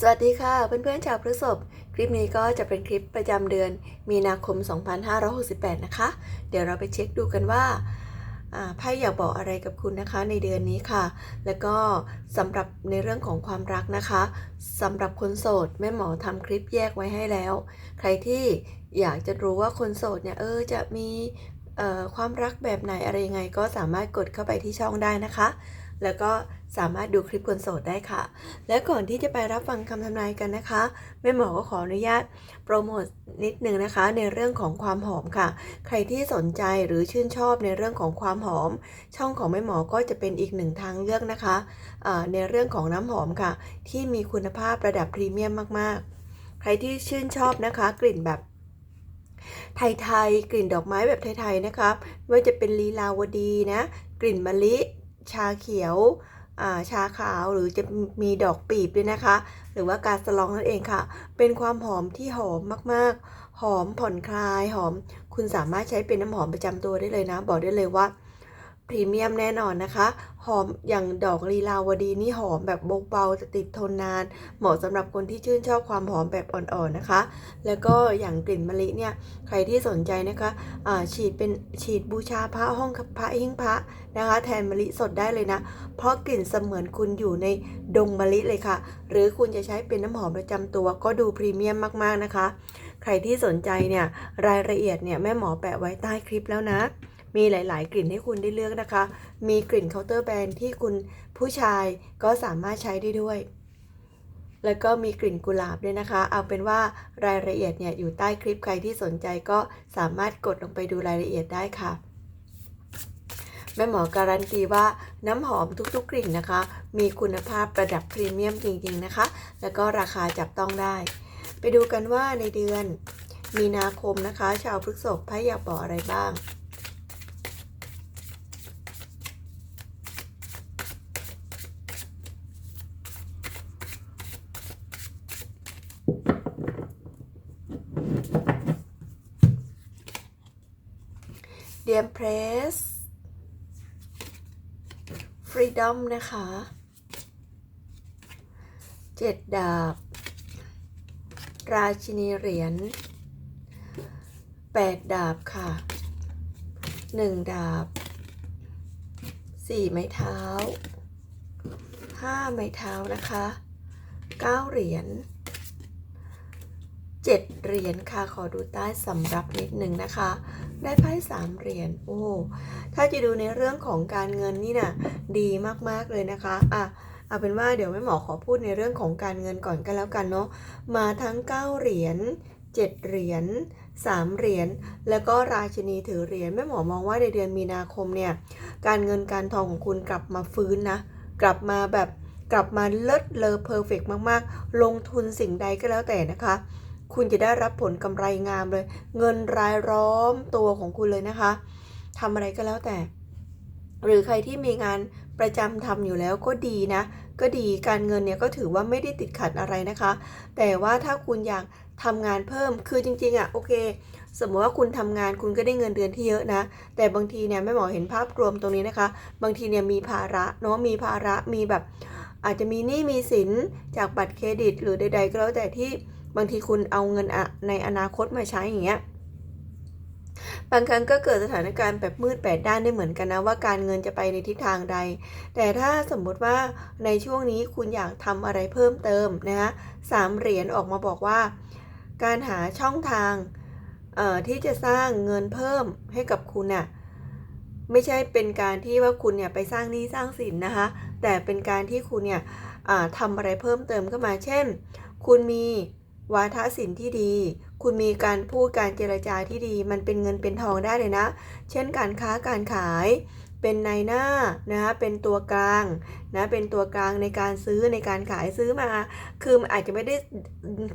สวัสดีค่ะเพื่อนๆชาวพฤษภคลิปนี้ก็จะเป็นคลิปประจำเดือนมีนาคม 2568 นะคะ เดี๋ยวเราไปเช็คดูกันว่าไพ่อยากบอกอะไรกับคุณนะคะในเดือนนี้ค่ะ แล้วก็สำหรับในเรื่องของความรักนะคะสำหรับคนโสดแม่หมอทำคลิปแยกไว้ให้แล้ว ใครที่อยากจะรู้ว่าคนโสดเนี่ยเออจะมีความรักแบบไหนอะไรยังไง ก็สามารถกดเข้าไปที่ช่องได้นะคะ แล้วก็ สามารถดูคลิปคนโสดได้ค่ะ และก่อนที่จะไปรับฟังคำทำนายกันนะคะแม่หมอก็ขออนุญาตโปรโมทนิดนึงนะคะ ในเรื่องของความหอมค่ะ ใครที่สนใจหรือชื่นชอบในเรื่องของความหอม ช่องของแม่หมอก็จะเป็นอีกหนึ่งทางเลือกนะคะในเรื่องของน้ำหอมค่ะ ที่มีคุณภาพระดับพรีเมียมมากๆ ใครที่ชื่นชอบนะคะกลิ่นแบบไทยๆ กลิ่นดอกไม้แบบไทยๆ นะคะไม่ว่าจะเป็นลีลาวดีนะ กลิ่นมะลิ ชาเขียว ชาขาวหรือจะมีดอกปีบด้วยนะคะ หรือว่ากาสลองนั่นเองค่ะ เป็นความหอมที่หอมมากๆ หอมผ่อนคลายหอม คุณสามารถใช้เป็นน้ำหอมประจำตัวได้เลยนะ บอกได้เลยว่า พรีเมียมแน่นอนนะคะ หอมอย่างดอกลีลาวดีนี่หอมแบบเบาๆจะติดทนนาน เหมาะสำหรับคนที่ชื่นชอบความหอมแบบอ่อนๆนะคะ แล้วก็อย่างกลิ่นมะลิเนี่ยใครที่สนใจนะคะอ่าฉีดเป็นฉีดบูชาพระห้องพระหิ้งพระนะคะ แทนมะลิสดได้เลยนะ เพราะกลิ่นเสมือนคุณอยู่ในดงมะลิเลยค่ะ หรือคุณจะใช้เป็นน้ำหอมประจำตัวก็ดูพรีเมียมมากๆนะคะ ใครที่สนใจเนี่ยรายละเอียดเนี่ยแม่หมอแปะไว้ใต้คลิปแล้วนะ มีหลาย ๆ กลิ่นให้คุณได้เลือกนะคะ มีกลิ่นเคาน์เตอร์แบรนด์ที่คุณผู้ชายก็สามารถใช้ได้ด้วย แล้วก็มีกลิ่นกุหลาบด้วยนะคะ เอาเป็นว่ารายละเอียดเนี่ยอยู่ใต้คลิปใครที่สนใจก็สามารถกดลงไปดูรายละเอียดได้ค่ะแม่หมอการันตีว่าน้ำหอมทุกๆกลิ่นนะคะ มีคุณภาพระดับพรีเมียมจริงๆนะคะ แล้วก็ราคาจับต้องได้ ไปดูกันว่าในเดือนมีนาคมนะคะ ชาวพฤษภไพ่อยากบอกอะไรบ้าง เดียมเพรสฟรีดอมนะคะเจ็ดดาบ ราชินีเหรียญแปดดาบค่ะหนึ่งดาบสี่ไม้เท้าห้าไม้เท้านะคะเก้าเหรียญเจ็ดเหรียญค่ะ ขอดูใต้สำรับนิดหนึ่งนะคะ ได้ไพ่สามเหรียญโอ้ถ้าจะดูในเรื่องของการเงินนี่นะดีมากๆเลยนะคะอะเอาเป็นว่าเดี๋ยวแม่หมอขอพูดในเรื่องของการเงินก่อนกันแล้วกันเนาะมาทั้ง 9 เหรียญ7เหรียญ3เหรียญแล้วก็ราชินีถือเหรียญแม่หมอมองว่าในเดือนมีนาคมเนี่ยการเงินการทองของคุณกลับมาฟื้นนะกลับมาแบบกลับมาเลิศเลอเพอร์เฟกมากๆ ลงทุนสิ่งใดก็แล้วแต่นะคะ คุณจะได้รับผลกำไรงามเลย เงินรายล้อมตัวของคุณเลยนะคะทำอะไรก็แล้วแต่ หรือใครที่มีงานประจำทำอยู่แล้วก็ดีนะ ก็ดีการเงินเนี่ยก็ถือว่าไม่ได้ติดขัดอะไรนะคะ แต่ว่าถ้าคุณอยากทำงานเพิ่มคือจริงๆอะ่ะโอเค สมมติว่าคุณทำงานคุณก็ได้เงินเดือนที่เยอะนะ แต่บางทีเนี่ยแม่หมอเห็นภาพรวมตรงนี้นะคะ บางทีเนี่ยมีภาระเนาะมีภาระมีแบบ อาจจะมีหนี้มีสินจากบัตรเครดิต หรือใด ๆ ก็แล้วแต่ที่ บางทีคุณเอาเงินในอนาคตมาใช้อย่างเงี้ยบางครั้งก็เกิดสถานการณ์แบบมืดแปดด้านได้เหมือนกันนะว่าการเงินจะไปในทิศทางใด แต่ถ้าสมมุติว่าในช่วงนี้คุณอยากทำอะไรเพิ่มเติมนะคะสามเหรียญออกมาบอกว่า การหาช่องทางที่จะสร้างเงินเพิ่มให้กับคุณน่ะไม่ใช่เป็นการที่ว่าคุณเนี่ยไปสร้างหนี้สร้างสินนะคะแต่เป็นการที่คุณเนี่ยทำอะไรเพิ่มเติมเข้ามา เช่น คุณมี วาทศิลป์ที่ดี คุณมีการพูดการเจรจาที่ดี มันเป็นเงินเป็นทองได้เลยนะ เช่นการค้าการขาย เป็นนายหน้านะคะเป็นตัวกลางนะเป็นตัวกลางในการซื้อในการขายซื้อมา คือมันอาจจะไม่ได้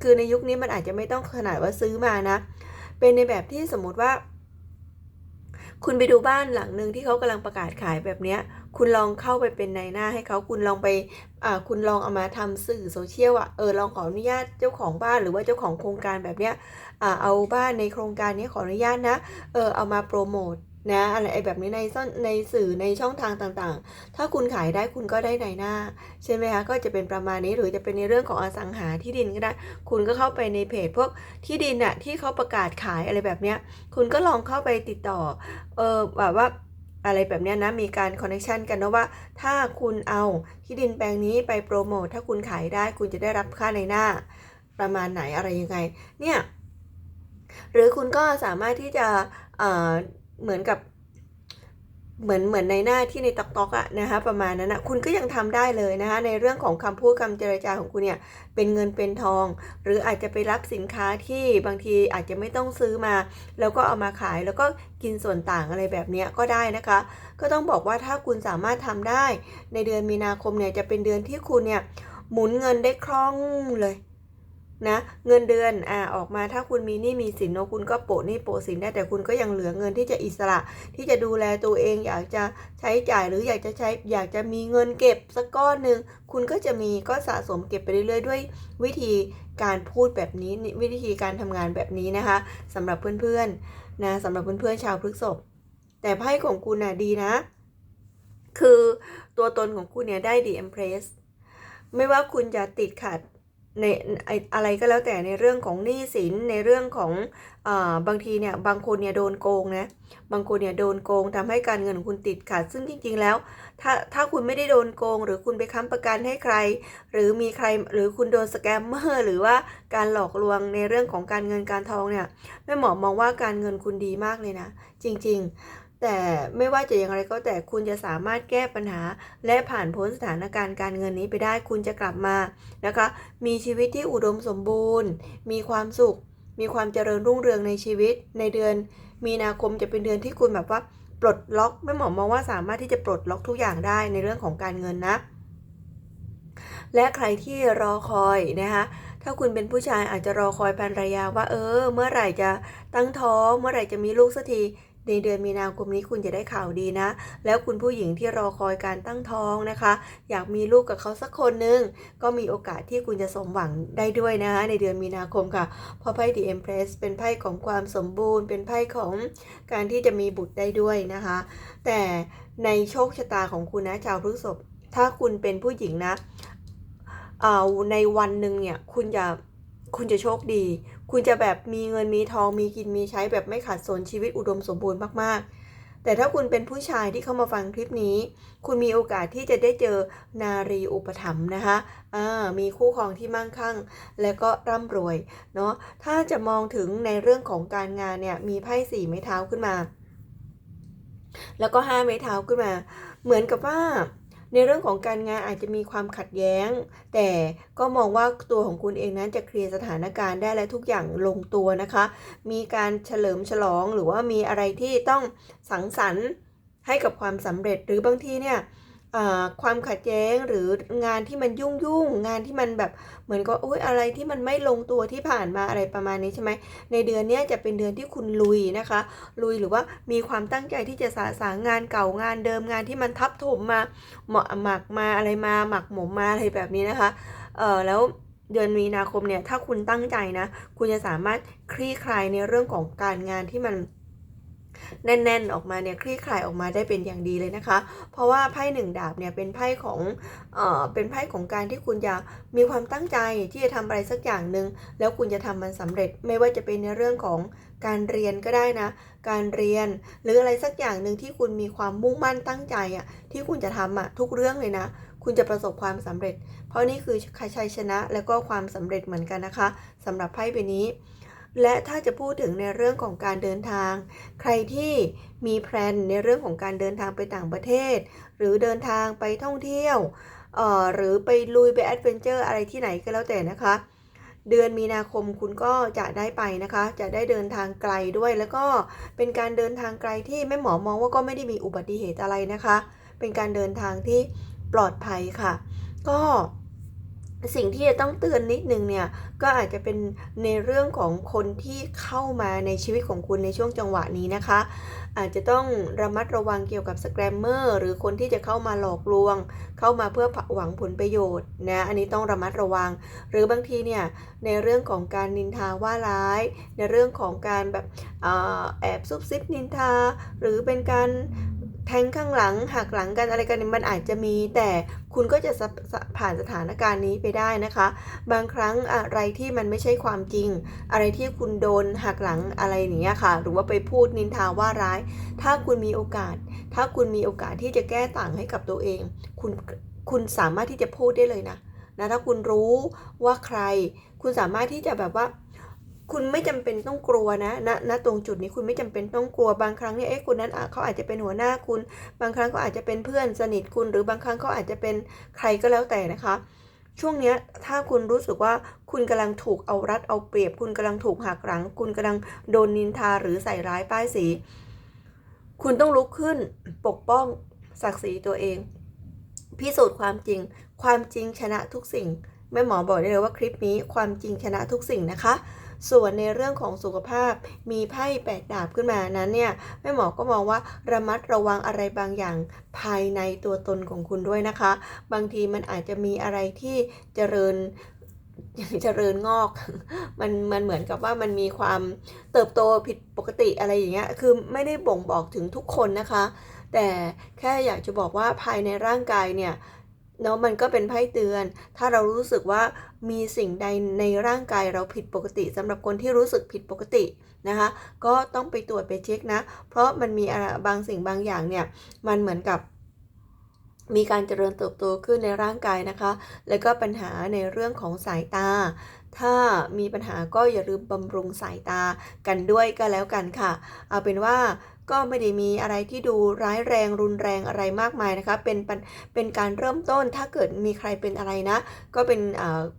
คือในยุคนี้มันอาจจะไม่ต้องขนาดว่าซื้อมานะ เป็นในแบบที่สมมุติว่า คุณไปดูบ้านหลังหนึ่งที่เขากำลังประกาศขายแบบเนี้ย คุณลองเข้าไปเป็นนายหน้าให้เขาคุณลองไปอ่าคุณลองเอามาทำสื่อโซเชียลอะเออลองขออนุญาตเจ้าของบ้านหรือว่าเจ้าของโครงการแบบเนี้ยอ่าเอาบ้านในโครงการนี้ขออนุญาตนะเออเอามาโปรโมทนะอะไรแบบนี้ในซ่อนในสื่อในช่องทางต่างๆ ถ้าคุณขายได้คุณก็ได้ในหน้า ใช่ไหมคะ ก็จะเป็นประมาณนี้หรือจะเป็นในเรื่องของอสังหาที่ดินก็ได้ คุณก็เข้าไปในเพจพวกที่ดินอะที่เขาประกาศขายอะไรแบบเนี้ย คุณก็ลองเข้าไปติดต่อ เออแบบว่า อะไรแบบนี้นะมีการคอนเนคชันกันนะว่า ถ้าคุณเอาที่ดินแปลงนี้ไปโปรโมทถ้าคุณขายได้คุณจะได้รับค่าในหน้า ประมาณไหนอะไรยังไงเนี่ยหรือคุณก็สามารถที่จะเเหมือนกับ เหมือนเหมือนในหน้าที่ในตอกตอกอะนะคะประมาณนั้นนะคุณก็ยังทำได้เลยนะคะในเรื่องของคำพูดคำเจรจาของคุณเนี่ยเป็นเงินเป็นทอง หรืออาจจะไปรับสินค้าที่บางทีอาจจะไม่ต้องซื้อมา แล้วก็เอามาขายแล้วก็กินส่วนต่างอะไรแบบนี้ก็ได้นะคะ ก็ต้องบอกว่าถ้าคุณสามารถทำได้ ในเดือนมีนาคมเนี่ยจะเป็นเดือนที่คุณเนี่ยหมุนเงินได้คล่องเลย นะเงินเดือนอ่าออกมาถ้าคุณมีหนี้มีสินเนอะคุณก็โปะหนี้โปะสินได้แต่คุณก็ยังเหลือเงินที่จะอิสระ ที่จะดูแลตัวเอง อยากจะใช้จ่ายหรืออยากจะใช้อยากจะมีเงินเก็บสักก้อนหนึ่งคุณก็จะมีก็สะสมเก็บไปเรื่อยๆ ด้วยวิธีการพูดแบบนี้วิธีการทำงานแบบนี้นะคะสำหรับเพื่อนๆนะสำหรับเพื่อนๆชาวพฤกษภแต่ไพ่ของคุณน่ะดีนะ คือตัวตนของคุณเนี่ยได้ดีเอ็มเพรสไม่ว่าคุณจะติดขัด ในอะไรก็แล้วแต่ในเรื่องของหนี้สินในเรื่องของอบางทีเนี่ยบางคนเนี่ยโดนโกงนะบางคนเนี่ยโดนโกงทำให้การเงินของคุณติดขัดซึ่งจริง ๆ แล้ว ถ้าถ้าคุณไม่ได้โดนโกง หรือคุณไปค้ำประกันให้ใคร หรือมีใครหรือคุณโดนสแกมเมอร์หรือว่าการหลอกลวงในเรื่องของการเงินการทองเนี่ยแม่หมอมองว่าการเงินคุณดีมากเลยนะ จริง ๆ แต่ไม่ว่าจะอย่างไรก็แต่คุณจะสามารถแก้ปัญหา และผ่านพ้นสถานการณ์การเงินนี้ไปได้คุณจะกลับมานะคะ มีชีวิตที่อุดมสมบูรณ์ มีความสุข มีความเจริญรุ่งเรืองในชีวิต ในเดือน มีนาคมจะเป็นเดือนที่คุณแบบว่าปลดล็อกไม่หมอมองว่าสามารถที่จะปลดล็อกทุกอย่างได้ในเรื่องของการเงินนะ และใครที่รอคอยนะคะถ้าคุณเป็นผู้ชายอาจจะรอคอยภรรยาว่า เออ เมื่อไหร่จะตั้งท้อง เมื่อไหร่จะมีลูกสักที ในเดือนมีนาคมนี้คุณจะได้ข่าวดีนะ แล้วคุณผู้หญิงที่รอคอยการตั้งท้องนะคะ อยากมีลูกกับเขาสักคนหนึ่งก็มีโอกาสที่คุณจะสมหวังได้ด้วยนะคะในเดือนมีนาคมค่ะ เพราะไพ่ The Empress เป็นไพ่ของความสมบูรณ์ เป็นไพ่ของการที่จะมีบุตรได้ด้วยนะคะ แต่ในโชคชะตาของคุณนะชาวพฤษภถ้าคุณเป็นผู้หญิงนะเอาในวันหนึ่งเนี่ยคุณจะ คุณจะโชคดี คุณจะแบบมีเงินมีทองมีกินมีใช้แบบไม่ขาดสนชีวิตอุดมสมบูรณ์มากๆ แต่ถ้าคุณเป็นผู้ชายที่เข้ามาฟังคลิปนี้ คุณมีโอกาสที่จะได้เจอนารีอุปถัมภ์นะคะอ่ามีคู่ครองที่มั่งคั่ง และก็ร่ำรวยเนาะ ถ้าจะมองถึงในเรื่องของการงานเนี่ยมีไพ่สี่ไม้เท้าขึ้นมา แล้วก็ห้าไม้เท้าขึ้นมา เหมือนกับว่า ในเรื่องของการงานอาจจะมีความขัดแย้ง แต่ก็มองว่าตัวของคุณเองนั้นจะเคลียร์สถานการณ์ได้และทุกอย่างลงตัวนะคะ มีการเฉลิมฉลองหรือว่ามีอะไรที่ต้องสังสรรค์ให้กับความสำเร็จหรือบางทีเนี่ย ความขัดแย้งหรืองานที่มันยุ่งยุ่งงานที่มันแบบเหมือนก็อุ้ยอะไรที่มันไม่ลงตัวที่ผ่านมาอะไรประมาณนี้ใช่ไหมในเดือนนี้จะเป็นเดือนที่คุณลุยนะคะ ลุยหรือว่ามีความตั้งใจที่จะสาสางงานเก่างานเดิมงานที่มันทับถมมาเหมาะหมักมาอะไรมาหมักหมมมาอะไรแบบนี้นะคะเออแล้วเดือนมีนาคมเนี่ยถ้าคุณตั้งใจนะ คุณจะสามารถคลี่คลายในเรื่องของการงานที่มัน แน่นๆออกมาเนี่ยคลี่คลายออกมาได้เป็นอย่างดีเลยนะคะ เพราะว่าไพ่หนึ่งดาบเนี่ยเป็นไพ่ของเอ่อเป็นไพ่ของการที่คุณจะมีความตั้งใจที่จะทำอะไรสักอย่างหนึ่งแล้วคุณจะทำมันสำเร็จไม่ว่าจะเป็นในเรื่องของการเรียนก็ได้นะ การเรียนหรืออะไรสักอย่างหนึ่งที่คุณมีความมุ่งมั่นตั้งใจอะที่คุณจะทำอะทุกเรื่องเลยนะ คุณจะประสบความสำเร็จ เพราะนี่คือชัยชนะและก็ความสำเร็จเหมือนกันนะคะสำหรับไพ่ใบนี้ และถ้าจะพูดถึงในเรื่องของการเดินทาง ใครที่มีแพลนในเรื่องของการเดินทางไปต่างประเทศ หรือเดินทางไปท่องเที่ยวออหรือไปลุยไปแอดเวนเจอร์อะไรที่ไหนก็แล้วแต่นะคะ เดือนมีนาคมคุณก็จะได้ไปนะคะ จะได้เดินทางไกลด้วยแล้วก็เป็นการเดินทางไกลที่แม่หมอมองว่าก็ไม่ได้มีอุบัติเหตุอะไรนะคะ เป็นการเดินทางที่ปลอดภัยค่ะ ก็ สิ่งที่จะต้องเตือนนิดนึงเนี่ยก็อาจจะเป็นในเรื่องของคนที่เข้ามาในชีวิตของคุณในช่วงจังหวะนี้นะคะ อาจจะต้องระมัดระวังเกี่ยวกับสแกรมเมอร์หรือคนที่จะเข้ามาหลอกลวง เข้ามาเพื่อหวังผลประโยชน์นะอันนี้ต้องระมัดระวัง หรือบางทีเนี่ยในเรื่องของการนินทาว่าร้าย ในเรื่องของการแบบอแอบซุบซิบนินทา หรือเป็นการ แทงข้างหลังหักหลังกันอะไรกันนี่ยมันอาจจะมี แต่คุณก็จะสะสะผ่านสถานการณ์นี้ไปได้นะคะ บางครั้งอะไรที่มันไม่ใช่ความจริง อะไรที่คุณโดนหักหลังอะไรอย่างเงี้ยค่ะ หรือว่าไปพูดนินทาว่าร้าย ถ้าคุณมีโอกาส ถ้าคุณมีโอกาสที่จะแก้ต่างให้กับตัวเอง คุณคุณสามารถที่จะพูดได้เลยนะนะถ้าคุณรู้ว่าใคร คุณสามารถที่จะแบบว่า คุณไม่จำเป็นต้องกลัวนะณณตรงจุดนี้คุณไม่จำเป็นต้องกลัวบางครั้งเนี่ยเอ๊ะคนนั้นเขาอาจจะเป็นหัวหน้าคุณ บางครั้งเขาอาจจะเป็นเพื่อนสนิทคุณ หรือบางครั้งเขาอาจจะเป็นใครก็แล้วแต่นะคะ ช่วงนี้ถ้าคุณรู้สึกว่าคุณกำลังถูกเอารัดเอาเปรียบ คุณกำลังถูกหักหลัง คุณกำลังโดนนินทาหรือใส่ร้ายป้ายสีคุณต้องลุกขึ้นปกป้องศักดิ์ศรีตัวเอง พิสูจน์ความจริง ความจริงชนะทุกสิ่งแม่หมอบอกได้เลยว่าคลิปนี้ความจริงชนะทุกสิ่งนะคะ ส่วนในเรื่องของสุขภาพมีไพ่แปดดาบขึ้นมานั้นเนี่ยแม่หมอก็มองว่าระมัดระวังอะไรบางอย่างภายในตัวตนของคุณด้วยนะคะ บางทีมันอาจจะมีอะไรที่เจริญเจริญงอก มันมันเหมือนกับว่ามันมีความเติบโตผิดปกติอะไรอย่างเงี้ย คือไม่ได้บ่งบอกถึงทุกคนนะคะ แต่แค่อยากจะบอกว่าภายในร่างกายเนี่ย เนาะมันก็เป็นไพ่เตือน ถ้าเรารู้สึกว่ามีสิ่งใดในร่างกายเราผิดปกติสำหรับคนที่รู้สึกผิดปกตินะคะ ก็ต้องไปตรวจไปเช็คนะ เพราะมันมีบางสิ่งบางอย่างเนี่ย มันเหมือนกับมีการเจริญเติบโตขึ้นในร่างกายนะคะ แล้วก็ปัญหาในเรื่องของสายตา ถ้ามีปัญหาก็อย่าลืมบำรุงสายตากันด้วยก็แล้วกันค่ะ เอาเป็นว่า ก็ไม่ได้มีอะไรที่ดูร้ายแรงรุนแรงอะไรมากมายนะคะ เป็นเป็นการเริ่มต้นถ้าเกิดมีใครเป็นอะไรนะ ก็เป็น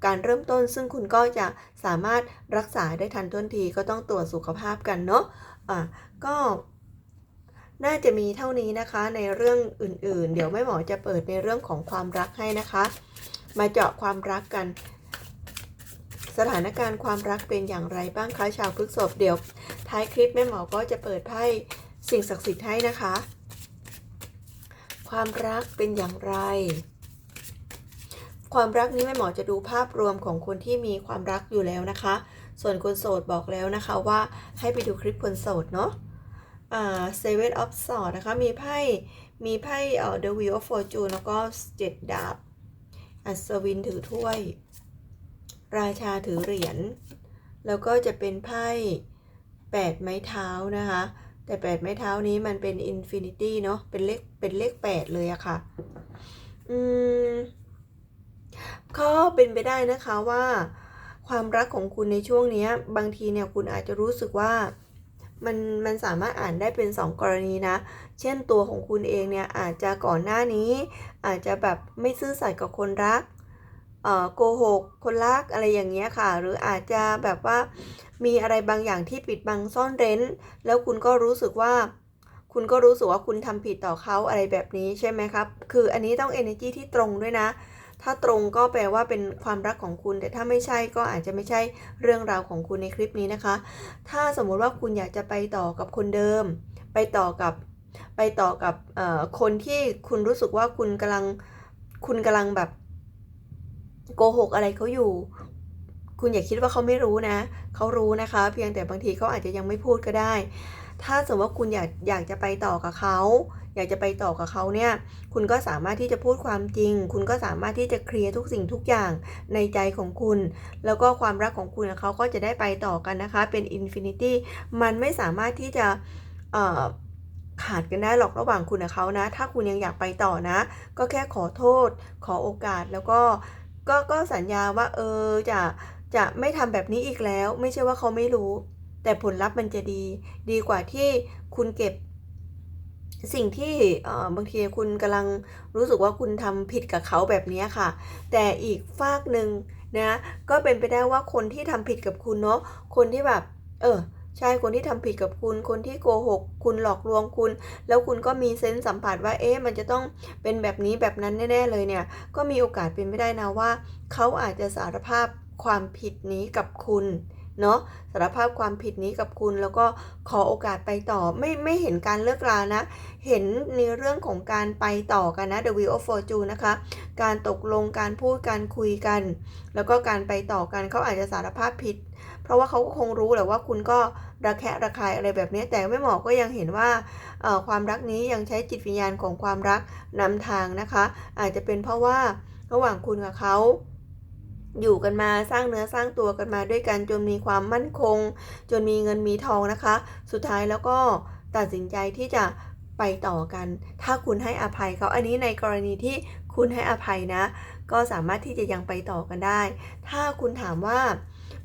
การเริ่มต้น ซึ่งคุณก็จะสามารถรักษาได้ทันท่วงทีก็ต้องตรวจสุขภาพกันเนาะอะก็น่าจะมีเท่านี้นะคะในเรื่องอื่นๆ เดี๋ยวแม่หมอจะเปิดในเรื่องของความรักให้นะคะ มาเจาะความรักกัน สถานการณ์ความรักเป็นอย่างไรบ้างคะชาวพฤกษภเดี๋ยวท้ายคลิปแม่หมอก็จะเปิดไพ่ สิ่งศักดิ์สิทธิ์ให้นะคะ ความรักเป็นอย่างไร ความรักนี้แม่หมอจะดูภาพรวมของคนที่มีความรักอยู่แล้วนะคะ ส่วนคนโสดบอกแล้วนะคะว่าให้ไปดูคลิปคนโสดเนาะอ่า Seven of Swords นะคะ มีไพ่มีไพ่เอ่อ The Wheel of Fortune แล้วก็เจ็ดดาบ อัศวินถือถ้วย ราชาถือเหรียญ แล้วก็จะเป็นไพ่แปดไม้เท้านะคะ แต่แปดไม้เท้านี้มันเป็น Infinity เนาะเป็นเลขเป็นเลขแปดเลยอะค่ะ อืมก็เป็นไปได้นะคะว่า ความรักของคุณในช่วงนี้บางทีเนี่ยคุณอาจจะรู้สึกว่ามันมันสามารถอ่านได้เป็น 2 กรณีนะ เช่นตัวของคุณเองเนี่ยอาจจะก่อนหน้านี้ อาจจะแบบไม่ซื่อสัตย์กับคนรัก โกหกคนรักอะไรอย่างเงี้ยค่ะ หรืออาจจะแบบว่ามีอะไรบางอย่างที่ปิดบังซ่อนเร้น แล้วคุณก็รู้สึกว่า คุณก็รู้สึกว่าคุณทำผิดต่อเขาอะไรแบบนี้ใช่ไหมครับ คืออันนี้ต้อง energy ที่ตรงด้วยนะ ถ้าตรงก็แปลว่าเป็นความรักของคุณ แต่ถ้าไม่ใช่ก็อาจจะไม่ใช่เรื่องราวของคุณในคลิปนี้นะคะ ถ้าสมมุติว่าคุณอยากจะไปต่อกับคนเดิม ไปต่อกับไปต่อกับคนที่คุณรู้สึกว่าคุณกำลังคุณกำลังแบบ โกหกอะไรเขาอยู่ คุณอย่าคิดว่าเขาไม่รู้นะ เขารู้นะคะ เพียงแต่บางทีเขาอาจจะยังไม่พูดก็ได้ ถ้าสมมติว่าคุณอยากอยากจะไปต่อกับเขา อยากจะไปต่อกับเขาเนี่ย คุณก็สามารถที่จะพูดความจริง คุณก็สามารถที่จะเคลียร์ทุกสิ่งทุกอย่างในใจของคุณ แล้วก็ความรักของคุณกับเขาก็จะได้ไปต่อกันนะคะ เป็นอินฟินิตี้ มันไม่สามารถที่จะขาดกันได้หรอกระหว่างคุณกับเขานะ ถ้าคุณยังอยากไปต่อนะ ก็แค่ขอโทษ ขอโอกาสแล้วก็ ก็ก็สัญญาว่าเออจะจะไม่ทำแบบนี้อีกแล้ว ไม่ใช่ว่าเขาไม่รู้ แต่ผลลัพธ์มันจะดี ดีกว่าที่คุณเก็บ สิ่งที่เออบางทีคุณกำลังรู้สึกว่าคุณทำผิดกับเขาแบบนี้ค่ะ แต่อีกฝากหนึ่งนะก็เป็นไปได้ว่าคนที่ทำผิดกับคุณเนาะคนที่แบบ เออ ใช่คนที่ทำผิดกับคุณ คนที่โกหก คุณหลอกลวงคุณ แล้วคุณก็มีเซนส์สัมผัสว่า เอ๊ะ มันจะต้องเป็นแบบนี้แบบนั้นแน่ๆเลยเนี่ย ก็มีโอกาสเป็นไม่ได้นะว่า เขาอาจจะสารภาพความผิดนี้กับคุณเนาะสารภาพความผิดนี้กับคุณแล้วก็ขอโอกาสไปต่อไม่ไม่เห็นการเลิกรานะ เห็นในเรื่องของการไปต่อกันนะ The Wheel of Fortune นะคะ การตกลงการพูดการคุยกัน แล้วก็การไปต่อกันเขาอาจจะสารภาพผิด เพราะว่าเขาก็คงรู้แหละว่าคุณก็ ระแคะระคายอะไรแบบนี้ แต่แม่หมอก็ยังเห็นว่าความรักนี้ยังใช้จิตวิญญาณของความรักนำทางนะคะ อาจจะเป็นเพราะว่าระหว่างคุณกับเขาอยู่กันมาสร้างเนื้อสร้างตัวกันมาด้วยกันจนมีความมั่นคง จนมีเงินมีทองนะคะ สุดท้ายแล้วก็ตัดสินใจที่จะไปต่อกัน ถ้าคุณให้อภัยเขาอันนี้ในกรณีที่คุณให้อภัยนะ ก็สามารถที่จะยังไปต่อกันได้ ถ้าคุณถามว่า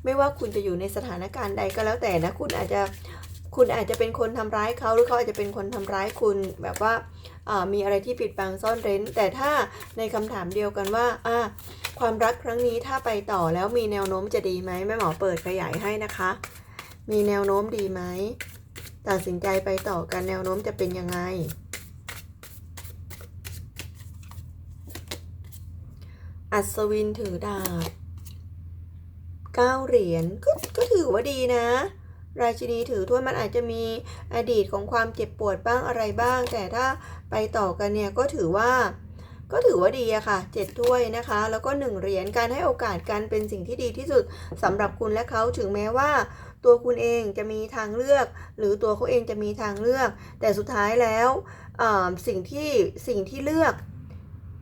ไม่ว่าคุณจะอยู่ในสถานการณ์ใดก็แล้วแต่นะ คุณอาจจะคุณอาจจะเป็นคนทำร้ายเขาหรือเขาอาจจะเป็นคนทำร้ายคุณแบบว่าามีอะไรที่ปิดบังซ่อนเร้น แต่ถ้าในคำถามเดียวกันว่าอ่าความรักครั้งนี้ถ้าไปต่อแล้วมีแนวโน้มจะดีไหมแม่หมอเปิดขยายให้นะคะ มีแนวโน้มดีไหมตัดสินใจไปต่อกันแนวโน้มจะเป็นยังไง อัศวินถือดาบ เก้าเหรียญก็ก็ถือว่าดีนะ ราชินีถือถ้วยมันอาจจะมีอดีตของความเจ็บปวดบ้างอะไรบ้าง แต่ถ้าไปต่อกันเนี่ยก็ถือว่า ก็ถือว่าดีอะค่ะเจ็ดถ้วยนะคะ แล้วก็หนึ่งเหรียญการให้โอกาสกันเป็นสิ่งที่ดีที่สุดสำหรับคุณและเขาถึงแม้ว่าตัวคุณเองจะมีทางเลือก หรือตัวเขาเองจะมีทางเลือก แต่สุดท้ายแล้วสิ่งที่สิ่งที่เลือก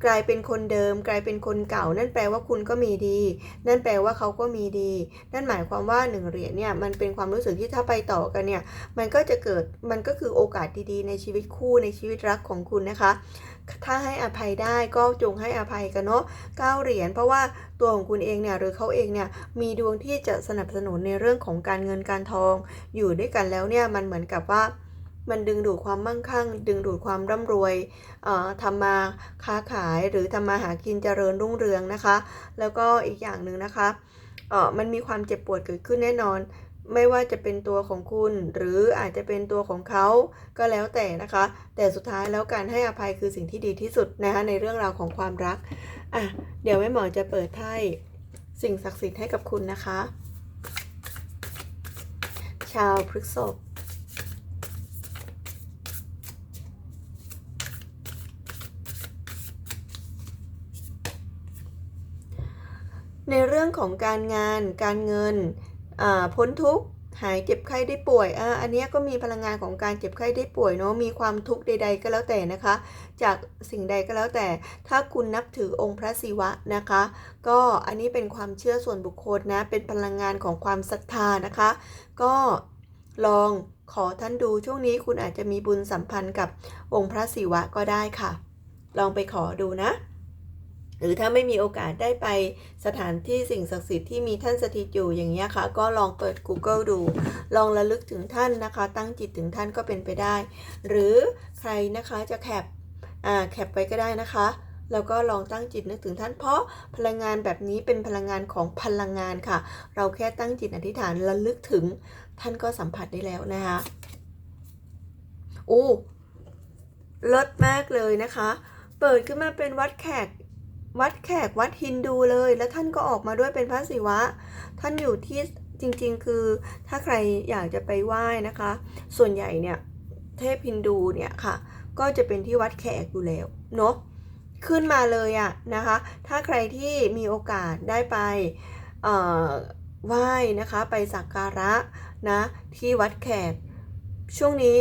กลายเป็นคนเดิม กลายเป็นคนเก่า นั่นแปลว่าคุณก็มีดี นั่นแปลว่าเขาก็มีดี นั่นหมายความว่าหนึ่งเหรียญเนี่ยมันเป็นความรู้สึกที่ถ้าไปต่อกันเนี่ยมันก็จะเกิดมันก็คือโอกาสดีๆ ในชีวิตคู่ในชีวิตรักของคุณนะคะ ถ้าให้อภัยได้ก็จงให้อภัยกันเนาะเก้าเหรียญเพราะว่าตัวของคุณเองเนี่ยหรือเขาเองเนี่ยมีดวงที่จะสนับสนุนในเรื่องของการเงินการทอง อยู่ด้วยกันแล้วเนี่ยมันเหมือนกับว่า มันดึงดูดความมั่งคั่ง ดึงดูดความร่ำรวยเอ่อทำมาค้าขายหรือทำมาหากินเจริญรุ่งเรืองนะคะ แล้วก็อีกอย่างหนึ่งนะคะเอ่อมันมีความเจ็บปวดเกิดขึ้นแน่นอน ไม่ว่าจะเป็นตัวของคุณ หรืออาจจะเป็นตัวของเขาก็แล้วแต่นะคะ แต่สุดท้ายแล้วการให้อภัยคือสิ่งที่ดีที่สุดนะคะในเรื่องราวของความรักอะเดี๋ยวแม่หมอจะเปิดไพ่สิ่งศักดิ์สิทธิ์ให้กับคุณนะคะ ชาวพฤกษภ ในเรื่องของการงาน การเงินพ้นทุกข์หายเจ็บไข้ได้ป่วยออันนี้ก็มีพลังงานของการเจ็บไข้ได้ป่วยเนาะ มีความทุกข์ใด ๆ ก็แล้วแต่นะคะ จากสิ่งใดก็แล้วแต่ ถ้าคุณนับถือองค์พระศิวะนะคะ ก็อันนี้เป็นความเชื่อส่วนบุคคลนะ เป็นพลังงานของความศรัทธานะคะ ก็ลองขอท่านดูช่วงนี้คุณอาจจะมีบุญสัมพันธ์กับองค์พระศิวะก็ได้ค่ะ ลองไปขอดูนะ หรือถ้าไม่มีโอกาสได้ไปสถานที่สิ่งศักดิ์สิทธิ์ที่มีท่านสถิตอยู่อย่างเงี้ค่ะ ก็ลองเปิด Google ดู ลองระลึกถึงท่านนะคะ ตั้งจิตถึงท่านก็เป็นไปได้ หรือใครนะคะจะแคปอ่าแคปไปก็ได้นะคะแล้วก็ลองตั้งจิตนึกถึงท่านเพราะพลังงานแบบนี้เป็นพลังงานของพลังงานค่ะ เราแค่ตั้งจิตอธิษฐานระลึกถึงท่านก็สัมผัสได้แล้วนะคะอู้ลิศมากเลยนะคะ เปิดขึ้นมาเป็นวัดแขก วัดแขกวัดฮินดูเลย แล้วท่านก็ออกมาด้วยเป็นพระศิวะ ท่านอยู่ที่จริงๆ คือถ้าใครอยากจะไปไหว้นะคะ ส่วนใหญ่เนี่ยเทพฮินดูเนี่ยค่ะ ก็จะเป็นที่วัดแขกอยู่แล้วเนาะขึ้นมาเลยอะนะคะ ถ้าใครที่มีโอกาสได้ไปไหว้นะคะไปสักการะนะที่วัดแขก ช่วงนี้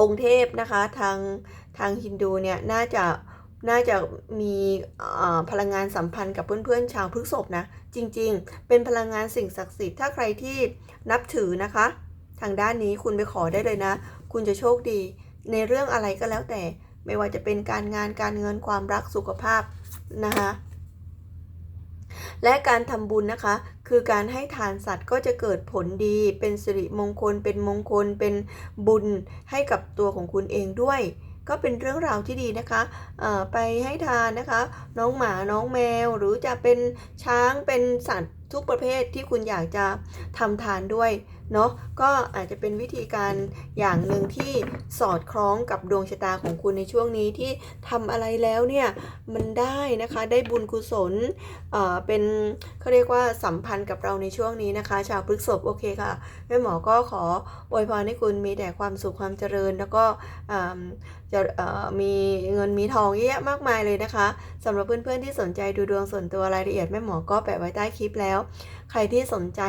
องค์เทพนะคะทางทางฮินดูเนี่ยน่าจะ น่าจะมีพลังงานสัมพันธ์กับเพื่อนๆชาวพฤกษภนะ จริงๆ เป็นพลังงานสิ่งศักดิ์สิทธิ์ถ้าใครที่นับถือนะคะ ทางด้านนี้คุณไปขอได้เลยนะ คุณจะโชคดี ในเรื่องอะไรก็แล้วแต่ ไม่ว่าจะเป็นการงานการเงินความรักสุขภาพนะคะและการทำบุญนะคะ คือการให้ทานสัตว์ก็จะเกิดผลดี เป็นสิริมงคล เป็นมงคล เป็นบุญให้กับตัวของคุณเองด้วย ก็เป็นเรื่องราวที่ดีนะคะไปให้ทานนะคะ น้องหมาน้องแมว หรือจะเป็นช้างเป็นสัตว์ทุกประเภทที่คุณอยากจะทำทานด้วย เนาะก็อาจจะเป็นวิธีการอย่างหนึ่งที่สอดคล้องกับดวงชะตาของคุณในช่วงนี้ที่ทำอะไรแล้วเนี่ยมันได้นะคะได้บุญกุศลเอ่อเป็นเขาเรียกว่าสัมพันธ์กับเราในช่วงนี้นะคะ ชาวพฤกษภโอเคค่ะแม่หมอก็ขออวยพรให้คุณมีแต่ความสุขความเจริญ แล้วก็อ่าจะเอ่อมีเงินมีทองเยอะแยะมากมายเลยนะคะสำหรับเพื่อนๆที่สนใจดูดวงส่วนตัวรายละเอียดแม่หมอก็แปะไว้ใต้คลิปแล้ว ใครที่สนใจ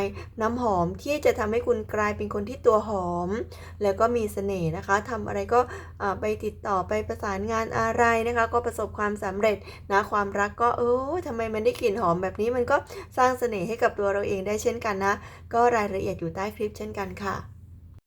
น้ำหอมที่จะทำให้คุณกลายเป็นคนที่ตัวหอม แล้วก็มีเสน่ห์นะคะทำอะไรก็ไปติดต่อไปประสานงานอะไรนะคะ ก็ประสบความสำเร็จนะความรักก็เออทำไมมันได้กลิ่นหอมแบบนี้มันก็สร้างเสน่ห์ให้กับตัวเราเองได้เช่นกันนะ ก็รายละเอียดอยู่ใต้คลิปเช่นกันค่ะ